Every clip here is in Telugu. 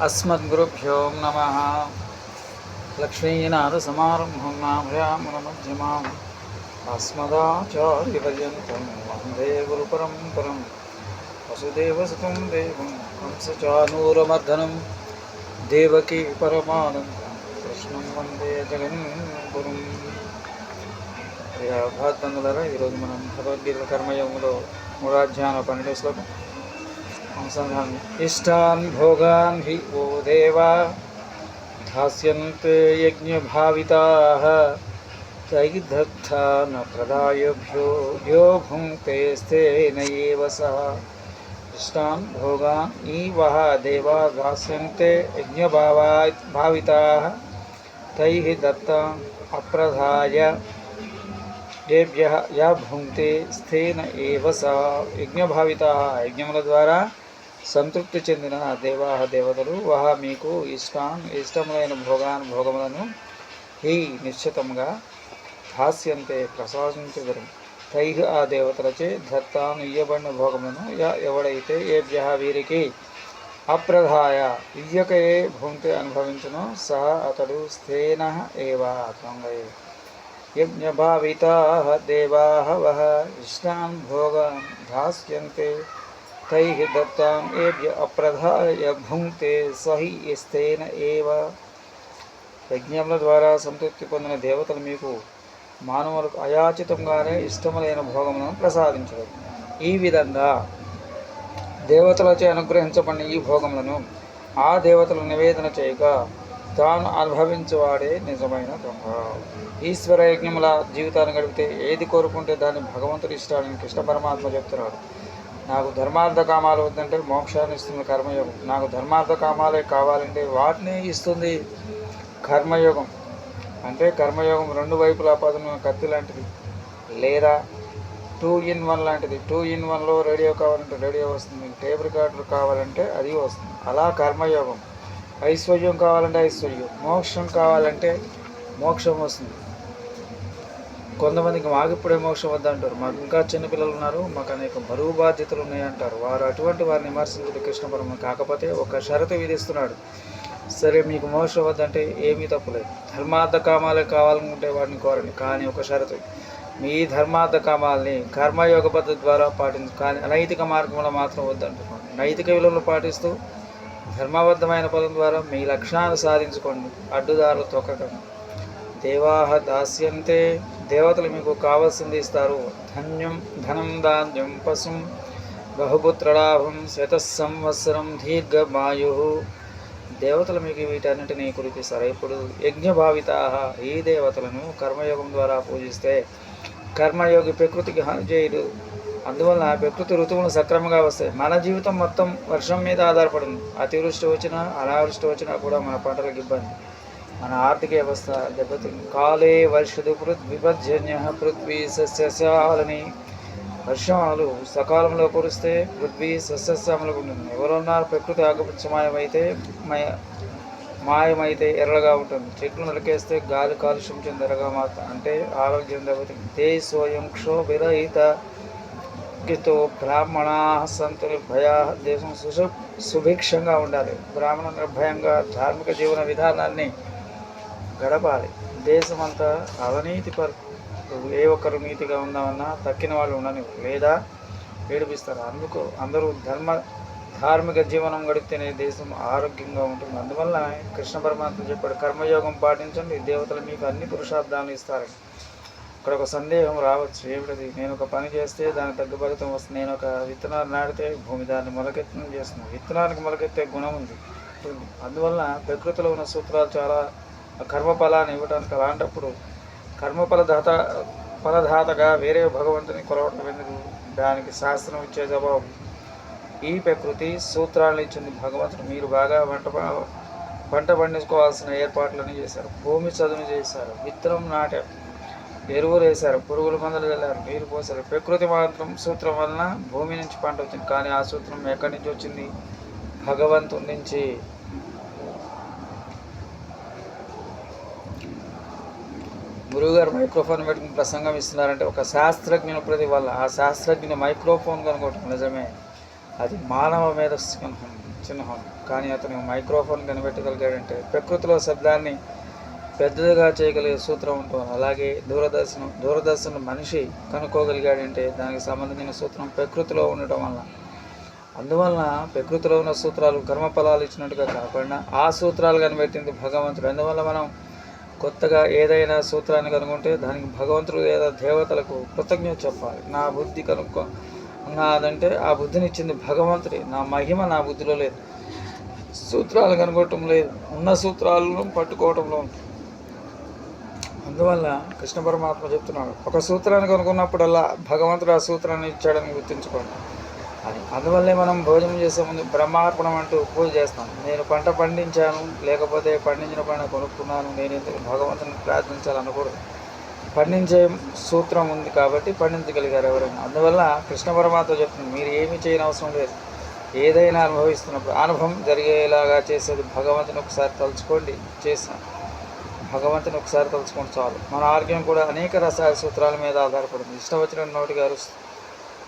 अस्मद्गुरुभ्यो नमः लक्ष्मीनाथसमारम्भं नाभ्यामनमध्यमाम् अस्मदाचार्यपर्यन्तं वन्दे गुरुपरम्परं वसुदेवसुतं देवं कंसचानूरमर्दनं देवकी परमानन्दं కృష్ణం వందే జగన్గురుం భాగబంధులారా ఈరోజు మనం భగవద్గీత కర్మయోగంలో మూడాధ్యాన పన్నెండు శ్లోకం అనుసంధానం ఇష్టాన్ భోగాన్ హి ఓ దేవా ధాస్యంతే యజ్ఞభావితాః తైదత్థా న ప్రదాయభ్యో యో భుంక్తే స్థేన ఏవ సహ ఇష్టాన్ భోగాన్ ఈవః దేవా దాస్యంతే యజ్ఞభావా భావితాః తైః దత్తాం అప్రధాయ ఏభ్య యా భుంక్తే స్థేన ఏవ సా యజ్ఞభావిత యజ్ఞముల ద్వారా సంతృప్తి చెందిన దేవాహ దేవతలు వహ మీకు ఇష్టం ఇష్టములైన భోగానుభోగములను హి నిశ్చితంగా హాస్యంతే ప్రసాదించగలరు. తై ఆ దేవతలచే ధత్తాను ఇయ్యబడిన భోగములను ఎవడైతే ఏభ్య వీరికి అప్రధాయ ఇయ్యకయే భూమి అనుభవించును సహ అతడు స్థేన ఏవా యజ్ఞభావిత దేవాహ వహ ఇష్టాన్ భోగం ధాస్యంతే तैः दत्ताम् एभ्य अप्रधाय భుంక్తే సహి ఇస్తేన ఏవ యజ్ఞముల ద్వారా సంతృప్తి పొందిన దేవతలు మీకు మానవులకు అయాచితంగానే ఇష్టములైన భోగములను ప్రసాదించరు ఈ విధంగా దేవతలచే అనుగ్రహించబడిన ఈ భోగములను ఆ దేవతలు నివేదన చేయక తాను అనుభవించువాడే నిజమైన దొంగ ఈశ్వర యజ్ఞముల జీవితాన్ని గడిపితే ఏది కోరుకుంటే దాన్ని భగవంతుడు ఇష్టాడని కృష్ణ పరమాత్మ చెప్తున్నాడు నాకు ధర్మార్థ కామాలు వద్దంటే మోక్షాన్ని ఇస్తుంది కర్మయోగం. నాకు ధర్మార్థ కామాలే కావాలంటే వాటిని ఇస్తుంది కర్మయోగం. అంటే కర్మయోగం రెండు వైపులా పదన కత్తి లాంటిది. లేదా టూ ఇన్ వన్ లాంటిది. టూ ఇన్ వన్లో రేడియో కావాలంటే రేడియో వస్తుంది. టేప్ రికార్డర్ కావాలంటే అది వస్తుంది. అలా కర్మయోగం. ఐశ్వర్యం కావాలంటే ఐశ్వర్యం. మోక్షం కావాలంటే మోక్షం వస్తుంది. కొంతమందికి మాకు ఇప్పుడే మోక్షం వద్దంటారు మాకు ఇంకా చిన్నపిల్లలు ఉన్నారు మాకు అనేక బరువు బాధ్యతలు ఉన్నాయంటారు వారు అటువంటి వారిని విమర్శించదు కృష్ణ పరమ కాకపోతే ఒక షరతు విధిస్తున్నాడు. సరే మీకు మోక్షం వద్దంటే ఏమీ తప్పులేదు ధర్మార్థ కామాలే కావాలనుకుంటే వాటిని కోరండి కానీ ఒక షరతు. మీ ధర్మార్థ కామాలని కర్మయోగ పద్ధతి ద్వారా పాటించు కానీ అనైతిక మార్గంలో మాత్రం వద్దంటున్నాడు నైతిక విలువలు పాటిస్తూ ధర్మబద్ధమైన పదం ద్వారా మీ లక్ష్యాన్ని సాధించుకోండి. అడ్డుదారులు తొక్కకండి. దేవాహ దాస్యంతే దేవతలు మీకు కావాల్సింది ఇస్తారు. ధన్యం ధనం ధాన్యం పశుం బహుపుత్రలాభం శత సంవత్సరం దీర్ఘమాయు. దేవతలు మీకు వీటన్నిటినీ కురిపిస్తారు. ఇప్పుడు యజ్ఞభావిత ఈ దేవతలను కర్మయోగం ద్వారా పూజిస్తే కర్మయోగి ప్రకృతికి హాని చేయడు అందువలన ప్రకృతి ఋతువులు సక్రమంగా వస్తాయి. మన జీవితం మొత్తం వర్షం మీద ఆధారపడింది అతివృష్టి వచ్చినా అనావృష్టి వచ్చినా కూడా మన పంటలకు ఇబ్బంది. మన ఆర్థిక వ్యవస్థ దెబ్బతింది. కాలే వర్షదు విభజన్య పృథ్వీ సస్యశాలని వర్షాలు సకాలంలో కురిస్తే పృథ్వీ సస్యశ్యామలకు ఉంటుంది ఎవరున్నారు? ప్రకృతి ఆకుపచ్చమాయమైతే మయ మాయమైతే ఎర్రగా ఉంటుంది. చెట్లు నరికేస్తే గాలి కాలుష్యం చెందరగా మాత్రం అంటే ఆరోగ్యం దెబ్బతింది. తే స్వయం క్షోభిరహిత తో బ్రాహ్మణ సంతు నిర్భయా దేశం సుసు సుభిక్షంగా ఉండాలి. బ్రాహ్మణ నిర్భయంగా ధార్మిక జీవన విధానాన్ని గడపాలి. దేశమంతా అవినీతి పరు ఏ ఒక్కరు నీతిగా ఉందామన్నా తక్కిన వాళ్ళు ఉండని లేదా ఏడిపిస్తారు. అందుకు అందరూ ధర్మ ధార్మిక జీవనం గడిపితేనే దేశం ఆరోగ్యంగా ఉంటుంది. అందువల్ల కృష్ణ పరమాత్మ చెప్పాడు కర్మయోగం పాటించండి. దేవతలు మీకు అన్ని పురుషార్థాలు ఇస్తారు ఇక్కడ ఒక సందేహం రావచ్చు. ఏమిటది? నేను ఒక పని చేస్తే దానికి తగ్గ ఫలితం వస్తుంది. నేను ఒక విత్తనాలు నాటితే భూమి దాన్ని మొలకెత్తనం చేస్తుంది. విత్తనానికి మొలకెత్తే గుణం ఉంది. అందువల్ల ప్రకృతిలో ఉన్న సూత్రాలు చాలా కర్మఫలాన్ని ఇవ్వడానికి అలాంటప్పుడు కర్మఫలదాత ఫలదాతగా వేరే భగవంతుని కొలవటం ఎందుకు? దానికి శాస్త్రం ఇచ్చే జవాబు. ఈ ప్రకృతి సూత్రాలను ఇచ్చింది భగవంతుడు. మీరు బాగా వంట పంట పండించుకోవాల్సిన ఏర్పాట్లను చేశారు. భూమి చదును చేశారు. విత్తనం నాటారు ఎరువులు వేశారు. పురుగుల మందులు వెళ్ళారు నీరు పోసారు ప్రకృతి మాత్రం సూత్రం వలన భూమి నుంచి పంట వచ్చింది. కానీ ఆ సూత్రం ఎక్కడి నుంచి వచ్చింది? భగవంతుడి నుంచి. గురువుగారు మైక్రోఫోన్ పెట్టుకుని ప్రసంగం ఇస్తున్నారంటే ఒక శాస్త్రజ్ఞుల ప్రతి వల్ల ఆ శాస్త్రజ్ఞుని మైక్రోఫోన్ కనుకోవటం నిజమే. అది మానవ మేధస్సు కనుక చిహ్నం. కానీ అతను మైక్రోఫోన్ కనిపెట్టగలిగాడంటే ప్రకృతిలో శబ్దాన్ని పెద్దదిగా చేయగలిగే సూత్రం ఉంటుంది. అలాగే దూరదర్శనం దూరదర్శనం మనిషి కనుక్కోగలిగాడంటే దానికి సంబంధించిన సూత్రం ప్రకృతిలో ఉండటం వల్ల. అందువలన ప్రకృతిలో ఉన్న సూత్రాలు కర్మఫలాలు ఇచ్చినట్టుగా కాకుండా ఆ సూత్రాలు కనిపెట్టింది భగవంతుడు. అందువల్ల మనం కొత్తగా ఏదైనా సూత్రాన్ని కనుగొంటే దానికి భగవంతుడు లేదా దేవతలకు కృతజ్ఞత చెప్పాలి. నా బుద్ధి కనుక్కో. నాదంటే ఆ బుద్ధిని ఇచ్చింది భగవంతుడే. నా మహిమ నా బుద్ధిలో లేదు. సూత్రాలు కనుగొట్టడం లేదు. ఉన్న సూత్రాలను పట్టుకోవటంలో అందువల్ల కృష్ణ పరమాత్మ చెప్తున్నాడు ఒక సూత్రాన్ని కనుక్కున్నప్పుడల్లా భగవంతుడు ఆ సూత్రాన్ని ఇచ్చాడని గుర్తుంచుకోండి. అని అందువల్లే మనం భోజనం చేసే ముందు బ్రహ్మార్పణం అంటూ పూజ చేస్తాం. నేను పంట పండించాను లేకపోతే పండించిన పంట కొనుక్కున్నాను నేను ఎందుకు భగవంతుని ప్రార్థించాలనకూడదు. పండించే సూత్రం ఉంది కాబట్టి పండించగలిగారు ఎవరైనా. అందువల్ల కృష్ణ పరమాత్మ చెప్తుంది మీరు ఏమీ చేయని అవసరం లేదు. ఏదైనా అనుభవిస్తున్నప్పుడు అనుభవం జరిగేలాగా చేసేది భగవంతుని ఒకసారి తలుచుకోండి చేసిన భగవంతుని ఒకసారి తలుచుకోండి చాలు. మన ఆరోగ్యం కూడా అనేక రసాయన సూత్రాల మీద ఆధారపడింది. ఇష్టం వచ్చిన నోటి అరుస్తుంది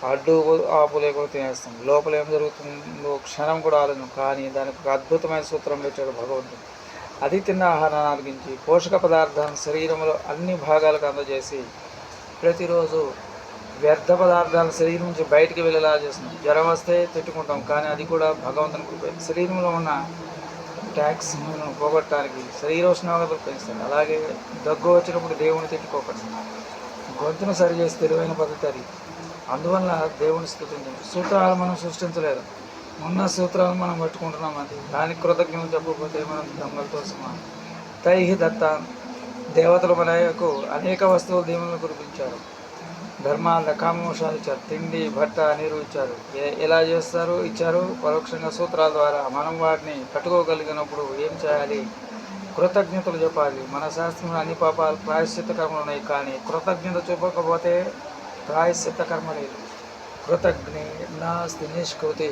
అడ్డు ఆపు లేకుండా తినేస్తాం లోపల ఏం జరుగుతుందో క్షణం కూడా ఆలోచన. కానీ దానికి ఒక అద్భుతమైన సూత్రం పెట్టాడు భగవంతుడు. అది తిన్న ఆహారాన్ని అరిగించి పోషక పదార్థాలను శరీరంలో అన్ని భాగాలకు అందజేసి ప్రతిరోజు వ్యర్థ పదార్థాలు శరీరం నుంచి బయటికి వెళ్ళేలా చేస్తున్నాం. జ్వరం వస్తే తిట్టుకుంటాం. కానీ అది కూడా భగవంతుని శరీరంలో ఉన్న ట్యాక్స్ పోగొట్టడానికి శరీర ఉష్ణోగ్రతలు పెంచుతుంది అలాగే దగ్గు వచ్చినప్పుడు దేవుని తిట్టుకోకండి. గొంతును సరి చేసి తెలివైన పద్ధతి అది. అందువల్ల దేవుని స్థుతించండి సూత్రాలు మనం సృష్టించలేదు. ఉన్న సూత్రాలు మనం పట్టుకుంటున్నాం అది. దానికి కృతజ్ఞతలు చెప్పకపోతే మనం దమ్మలతో సమానం. తైహి దత్త దేవతలు మనకు అనేక వస్తువులు దీవులను కురిపించారు. ధర్మాల కామోషాలు ఇచ్చారు. తిండి బట్ట నీరు ఇచ్చారు. ఏ- ఎలా చేస్తారు? ఇచ్చారు. పరోక్షంగా సూత్రాల ద్వారా మనం వాటిని పట్టుకోగలిగినప్పుడు ఏం చేయాలి? కృతజ్ఞతలు చెప్పాలి. మన శాస్త్రంలో అన్ని పాపాలు ప్రాయశ్చిత కర్మలు ఉన్నాయి కానీ కృతజ్ఞత చూపకపోతే प्रायश्चित कर्मणे कृतघ्नि नास्ति निष्कृति।